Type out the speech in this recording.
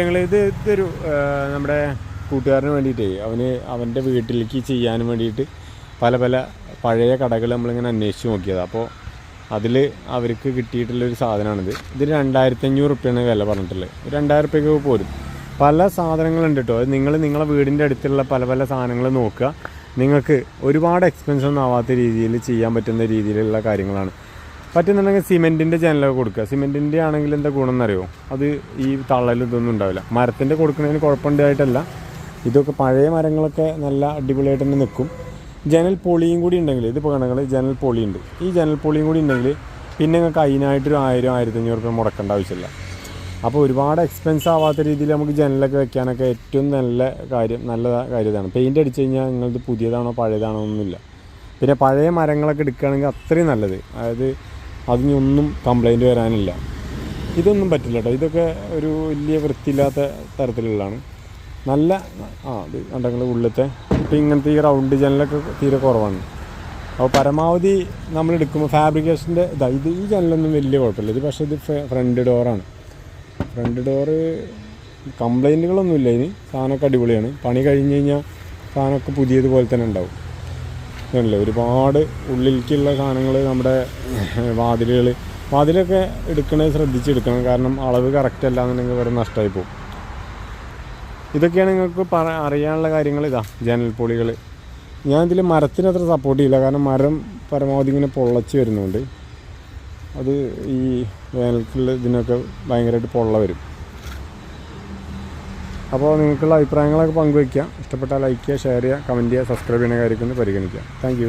ഞങ്ങൾ ഇത് ഇതൊരു നമ്മുടെ കൂട്ടുകാരന് വേണ്ടിയിട്ടേ അവന് അവന്റെ വീട്ടിലേക്ക് ചെയ്യാൻ വേണ്ടിയിട്ട് പല പല പഴയ കടകൾ നമ്മളിങ്ങനെ അന്വേഷിച്ച് നോക്കിയത്. അപ്പോൾ അതിൽ അവർക്ക് കിട്ടിയിട്ടുള്ളൊരു സാധനമാണിത്. ഇത് രണ്ടായിരത്തി അഞ്ഞൂറ് റുപ്യാണ് വില പറഞ്ഞിട്ടുള്ളത്. രണ്ടായിരം റുപ്യക്ക് പോരും. പല സാധനങ്ങളുണ്ട് കേട്ടോ. അത് നിങ്ങൾ നിങ്ങളെ വീടിന്റെ അടുത്തുള്ള പല പല സാധനങ്ങൾ നോക്കുക. നിങ്ങൾക്ക് ഒരുപാട് എക്സ്പെൻസ് ഒന്നും ആവാത്ത രീതിയിൽ ചെയ്യാൻ പറ്റുന്ന രീതിയിലുള്ള കാര്യങ്ങളാണ്. പറ്റുന്നുണ്ടെങ്കിൽ സിമെന്റിന്റെ ജനലൊക്കെ കൊടുക്കുക. സിമെന്റിന്റെ ആണെങ്കിൽ എന്താ ഗുണം എന്നറിയോ അത് ഈ തള്ളലും ഇതൊന്നും ഉണ്ടാവില്ല. മരത്തിന്റെ കൊടുക്കുന്നതിന് കുഴപ്പമുണ്ടായിട്ടല്ല ഇതൊക്കെ പഴയ മരങ്ങളൊക്കെ നല്ല അടിപൊളിയായിട്ട് തന്നെ നിൽക്കും. ജനൽ പൊളിയും കൂടി ഉണ്ടെങ്കിൽ ഇതിപ്പോൾ കണങ്ങൾ ജനൽ പൊളിയുണ്ട്. ഈ ജനൽ പൊളിയും കൂടി ഉണ്ടെങ്കിൽ പിന്നെ നിങ്ങൾക്ക് അതിനായിട്ടൊരു ആയിരം ആയിരത്തഞ്ഞൂറ് രൂപ മുടക്കേണ്ട ആവശ്യമില്ല. അപ്പോൾ ഒരുപാട് എക്സ്പെൻസ് ആവാത്ത രീതിയിൽ നമുക്ക് ജനലൊക്കെ വെക്കാനൊക്കെ ഏറ്റവും നല്ല കാര്യം നല്ല കാര്യം ഇതാണ് പെയിന്റ് അടിച്ച് കഴിഞ്ഞാൽ നിങ്ങളത് പുതിയതാണോ പഴയതാണോ ഒന്നുമില്ല. പിന്നെ പഴയ മരങ്ങളൊക്കെ എടുക്കുകയാണെങ്കിൽ അത്രയും നല്ലത്. അതായത് അതിനൊന്നും കംപ്ലൈന്റ് വരാനില്ല. ഇതൊന്നും പറ്റില്ല കേട്ടോ ഇതൊക്കെ ഒരു വലിയ വൃത്തിയില്ലാത്ത തരത്തിലുള്ളതാണ്. നല്ല ആ ഇത് കണ്ടെങ്കിൽ ഉള്ളിലത്തെ? ഇപ്പം ഇങ്ങനത്തെ ഈ റൗണ്ട് ജനലൊക്കെ തീരെ കുറവാണ്. അപ്പോൾ പരമാവധി നമ്മൾ എടുക്കുമ്പോൾ ഫാബ്രിക്കേഷന്റെ ഇതാ ഇത് ഈ ജനലൊന്നും വലിയ കുഴപ്പമില്ല. ഇത് പക്ഷേ ഇത് ഫ്രണ്ട് ഡോറാണ് ഫ്രണ്ട് ഡോറ് കംപ്ലൈന്റുകളൊന്നുമില്ല ഇനി. സാധനമൊക്കെ അടിപൊളിയാണ്. പണി കഴിഞ്ഞ് കഴിഞ്ഞാൽ സാധനമൊക്കെ പുതിയതുപോലെ തന്നെ ഉണ്ടാവും. ഇതല്ലേ ഒരുപാട് ഉള്ളിലേക്കുള്ള സാധനങ്ങൾ നമ്മുടെ വാതിലുകൾ വാതിലൊക്കെ എടുക്കണത് ശ്രദ്ധിച്ചെടുക്കണം. കാരണം അളവ് കറക്റ്റ് അല്ല എന്നുണ്ടെങ്കിൽ വേറെ നഷ്ടമായി പോകും. ഇതൊക്കെയാണ് നിങ്ങൾക്ക് പറ അറിയാനുള്ള കാര്യങ്ങൾ ഇതാ ജനൽ പൊളികൾ ഞാൻ ഇതിൽ മരത്തിന് അത്ര സപ്പോർട്ട് ചെയ്യില്ല. കാരണം മരം പരമാവധി ഇങ്ങനെ പൊള്ളച്ച് വരുന്നുണ്ട്. അത് ഈ വേനൽക്കുള്ള ഇതിനൊക്കെ ഭയങ്കരമായിട്ട് പൊള്ള വരും. അപ്പോൾ നിങ്ങൾക്കുള്ള അഭിപ്രായങ്ങളൊക്കെ പങ്കുവയ്ക്കുക ഇഷ്ടപ്പെട്ടാൽ ലൈക്ക് ചെയ്യുക ഷെയർ ചെയ്യുക കമന്റ് ചെയ്യുക സബ്സ്ക്രൈബ് ചെയ്യുന്ന കാര്യമൊക്കെ പരിഗണിക്കുക. താങ്ക്